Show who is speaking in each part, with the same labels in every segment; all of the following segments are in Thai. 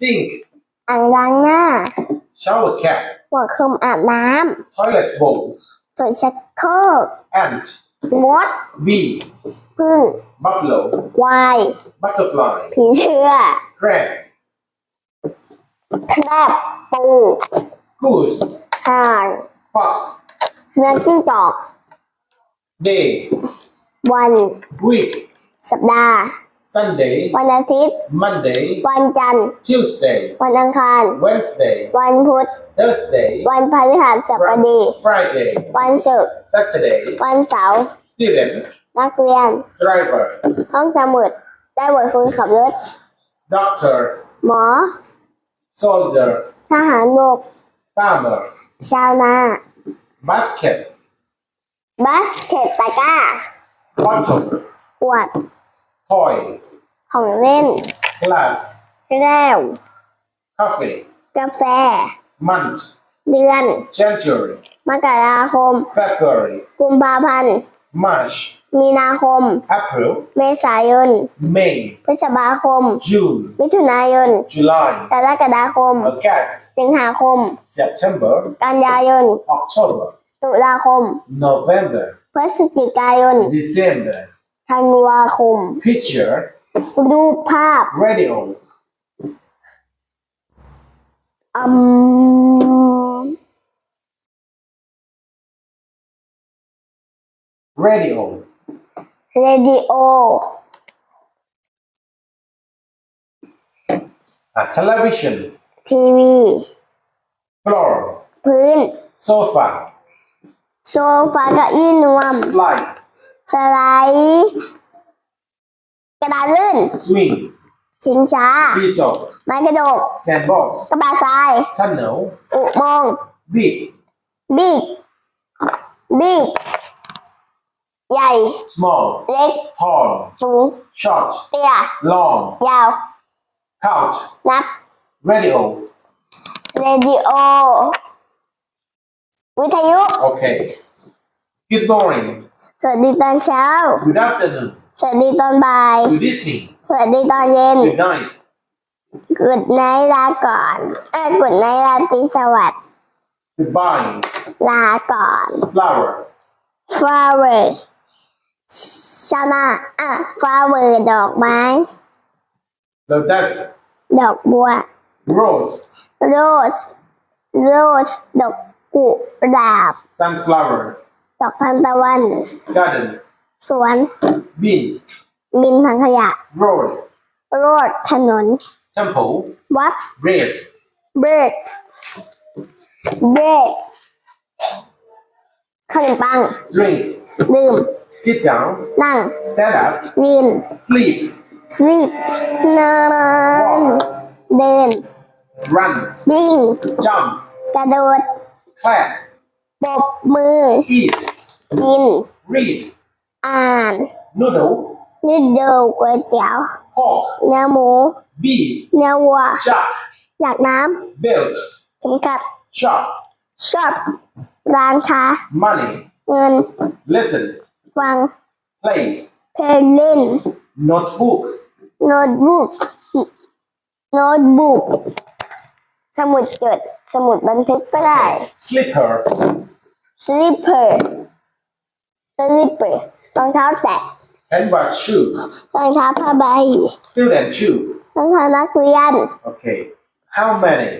Speaker 1: sink
Speaker 2: อ่างล้างหน้า
Speaker 1: shower cap
Speaker 2: หัวคลุมอาบน้
Speaker 1: toilet bowl ำ
Speaker 2: ตัวชักโครก
Speaker 1: ant
Speaker 2: มด
Speaker 1: bee
Speaker 2: พึ่ง
Speaker 1: buffalo
Speaker 2: ควาย
Speaker 1: butterfly
Speaker 2: ผีเสื้อ
Speaker 1: crab
Speaker 2: แครบปู
Speaker 1: goose
Speaker 2: ห่าน
Speaker 1: fox
Speaker 2: สุนัขจิ้งจอก
Speaker 1: day
Speaker 2: วัน
Speaker 1: week
Speaker 2: สัปดาห์
Speaker 1: Sunday
Speaker 2: วันอาทิตย์
Speaker 1: Monday
Speaker 2: วันจันทร์
Speaker 1: Tuesday
Speaker 2: วันอังคาร
Speaker 1: Wednesday
Speaker 2: วันพุธ
Speaker 1: Thursday
Speaker 2: วันพฤหัสบดี
Speaker 1: Friday
Speaker 2: วันศุกร์
Speaker 1: Saturday
Speaker 2: วันเสาร์
Speaker 1: student
Speaker 2: นักเรียน
Speaker 1: driver
Speaker 2: ห้องสมุด ได้บทคนขับรถ
Speaker 1: doctor
Speaker 2: หมอ
Speaker 1: soldier
Speaker 2: ทหารบก
Speaker 1: farmer
Speaker 2: ชาวนา
Speaker 1: basket
Speaker 2: บัสเขตตะกร้า
Speaker 1: bottle
Speaker 2: ขวด
Speaker 1: toy
Speaker 2: ของเล่น
Speaker 1: glass
Speaker 2: แก้ว
Speaker 1: coffee
Speaker 2: กาแฟ
Speaker 1: month
Speaker 2: เดือน
Speaker 1: January
Speaker 2: มกราคม
Speaker 1: February
Speaker 2: กุมภาพันธ์
Speaker 1: March
Speaker 2: มีนาคม
Speaker 1: April
Speaker 2: เมษายน
Speaker 1: May
Speaker 2: พฤษภาคม
Speaker 1: June
Speaker 2: มิถุนายน
Speaker 1: July
Speaker 2: กรกฎาคม
Speaker 1: August
Speaker 2: สิงหาคม
Speaker 1: September
Speaker 2: กันยายน
Speaker 1: October
Speaker 2: ตุลาคม
Speaker 1: November
Speaker 2: พฤศจิกายน
Speaker 1: December
Speaker 2: ธันวาคม
Speaker 1: picture
Speaker 2: รูปภาพ
Speaker 1: radio
Speaker 2: อืม
Speaker 1: radio
Speaker 2: เรดิโอ
Speaker 1: uh, television
Speaker 2: ทีวี
Speaker 1: floor
Speaker 2: พื้น
Speaker 1: sofa
Speaker 2: โซฟาเก้าอี้นวม
Speaker 1: slide
Speaker 2: สไลด์กระดานลื่น
Speaker 1: swing
Speaker 2: ชิงช้า
Speaker 1: seesaw
Speaker 2: ไม้กระดก
Speaker 1: sandbox
Speaker 2: กระบะทราย
Speaker 1: tunnel
Speaker 2: อุโมงค์
Speaker 1: big
Speaker 2: บิ๊กบิ๊กใหญ่
Speaker 1: small
Speaker 2: เล็ก
Speaker 1: tall
Speaker 2: สูง
Speaker 1: short
Speaker 2: เตี้ย
Speaker 1: long
Speaker 2: ยาว
Speaker 1: count
Speaker 2: นับ
Speaker 1: radio
Speaker 2: เรดิโอ วิทยุ
Speaker 1: okay good morning
Speaker 2: สวัสดีตอนเช้า
Speaker 1: good afternoon
Speaker 2: สวัสดีตอนบ่าย
Speaker 1: good evening
Speaker 2: สวัสดีตอนเย็น
Speaker 1: good night
Speaker 2: กุดไนลาก่อน เออกุดไนลาตรีสวัสดิ์
Speaker 1: goodbye
Speaker 2: ลาก่อน
Speaker 1: flower
Speaker 2: flower ชาวนาอะ flower ดอกไม้
Speaker 1: lotus
Speaker 2: ดอกบัว
Speaker 1: rose
Speaker 2: rose rose ดอกกุหลาบ
Speaker 1: sunflower
Speaker 2: ดอกทานตะวัน
Speaker 1: garden
Speaker 2: สวน
Speaker 1: bin
Speaker 2: บินถังขยะ
Speaker 1: road
Speaker 2: โรดถนน
Speaker 1: temple
Speaker 2: วัด
Speaker 1: bread
Speaker 2: เบิร์ดเบิร์ดขนมปัง
Speaker 1: drink
Speaker 2: ดื่ม
Speaker 1: sit down
Speaker 2: นั่ง
Speaker 1: stand up
Speaker 2: ยืน
Speaker 1: sleep
Speaker 2: sleep นอนเดิน
Speaker 1: run
Speaker 2: วิ่ง
Speaker 1: jump
Speaker 2: กระโดด
Speaker 1: clap
Speaker 2: ปรบมือ
Speaker 1: eat
Speaker 2: กิน
Speaker 1: read
Speaker 2: อ่าน
Speaker 1: noodle
Speaker 2: นิดเดียวก๋วยเตี๋ยว
Speaker 1: pork
Speaker 2: เนื้อหมู
Speaker 1: beef
Speaker 2: เนื้อวัว
Speaker 1: jack
Speaker 2: อยากน้
Speaker 1: belt ำ
Speaker 2: เข็มขัด
Speaker 1: shop
Speaker 2: ช็อปร้านค้า
Speaker 1: money
Speaker 2: เงิน
Speaker 1: listen
Speaker 2: ฟัง
Speaker 1: play
Speaker 2: เพลงเล่น
Speaker 1: notebook
Speaker 2: โน้ตบุ๊กโน้ตบุ๊ก สมุดจด สมุดบันทึกก็ได้
Speaker 1: slipper
Speaker 2: slipper slipper รองเท้าแตะ
Speaker 1: canvas shoe
Speaker 2: รองเท้าผ้าใบ
Speaker 1: student shoe
Speaker 2: รองเท้านักเรียน
Speaker 1: okay how many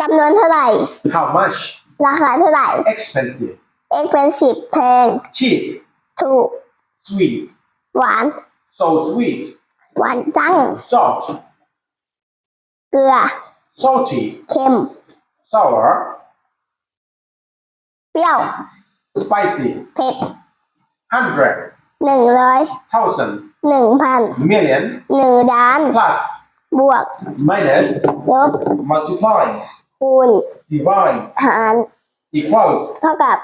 Speaker 2: จำนวนเท่าไหร่
Speaker 1: how much
Speaker 2: ราคาเท่าไหร่
Speaker 1: expensive
Speaker 2: expensive แพง
Speaker 1: cheap
Speaker 2: ถูก
Speaker 1: sweet
Speaker 2: หวาน
Speaker 1: so sweet
Speaker 2: หวานจัง
Speaker 1: salt
Speaker 2: เกลือ
Speaker 1: salty
Speaker 2: เค็ม
Speaker 1: sour
Speaker 2: เปรี้ยว
Speaker 1: spicy
Speaker 2: เผ็ด
Speaker 1: hundred
Speaker 2: หนึ่งร้อย
Speaker 1: thousand
Speaker 2: หนึ่งพัน
Speaker 1: million
Speaker 2: หนึ่งล้าน
Speaker 1: plus
Speaker 2: บวก
Speaker 1: minus
Speaker 2: ลบ
Speaker 1: multiply
Speaker 2: คูณ
Speaker 1: divide
Speaker 2: หาร
Speaker 1: equals
Speaker 2: เท่ากับ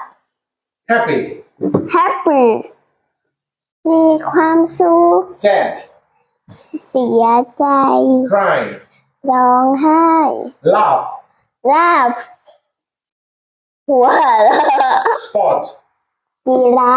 Speaker 1: happy
Speaker 2: happy มีความสุข
Speaker 1: sad
Speaker 2: เสียใจ
Speaker 1: cry
Speaker 2: ร้องไห้
Speaker 1: laugh
Speaker 2: laugh หัวเราะ
Speaker 1: sport
Speaker 2: กีฬา